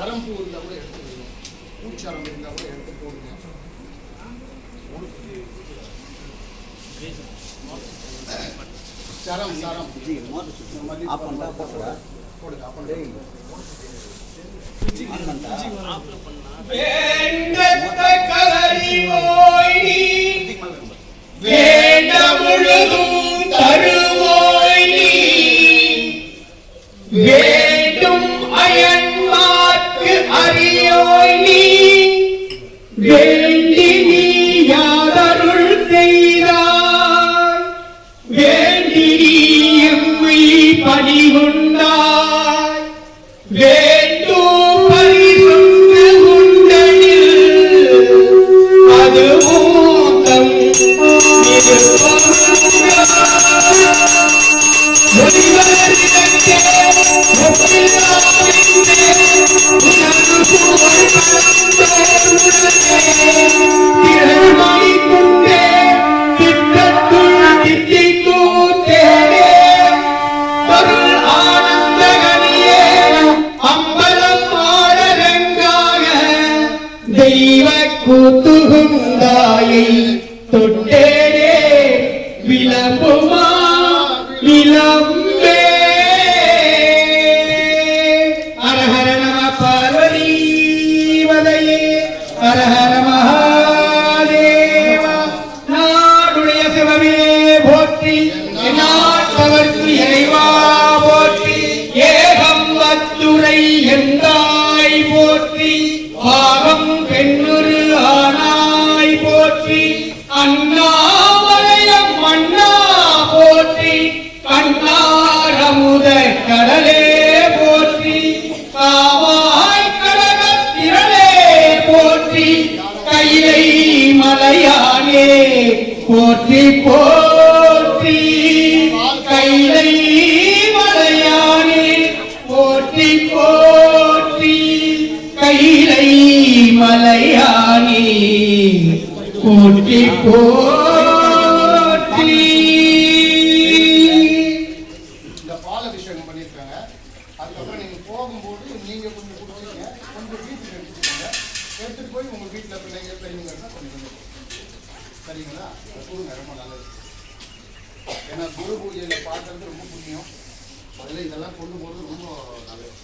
சரம்பு இருந்தால் கூட எடுத்துக்கணும் பூச்சாரம் இருந்தால் கூட எடுத்து போடுங்க சரம். சரம் போடுங்க அப்போ வேண்ட முழுதும் தருவோய் நீ. வேண்டி நீ யாதருள் செய்தாய்? வேண்டி நீ எம்மை பணி பணிகொண்டாய்? கூத்துகுந்தாயை தொட்டேனே விளம்புமா விளம்பே போற்றி போற்றி. கைலை மலையானே போற்றி போற்றி. கைலை மலையானே போற்றி போற்றி. இந்த பால அபிஷேகம் பண்ணியிருக்காங்க. அதுக்கப்புறம் நீங்க போகும்போது நீங்க கொஞ்சம் கொடுத்தீங்க கொஞ்சம் வீட்டுக்கு எடுத்துக்கோங்க. எடுத்துட்டு போய் உங்க வீட்டுல பிள்ளைங்க பெரியவங்க இருந்தா கொஞ்சம் சரிங்களா? அதை கொடுங்க ரொம்ப நல்லது. ஏன்னா குரு பூஜையில் பார்க்கறது ரொம்ப புண்ணியம். அதில் இதெல்லாம் கொண்டு போகிறது ரொம்ப நல்லது.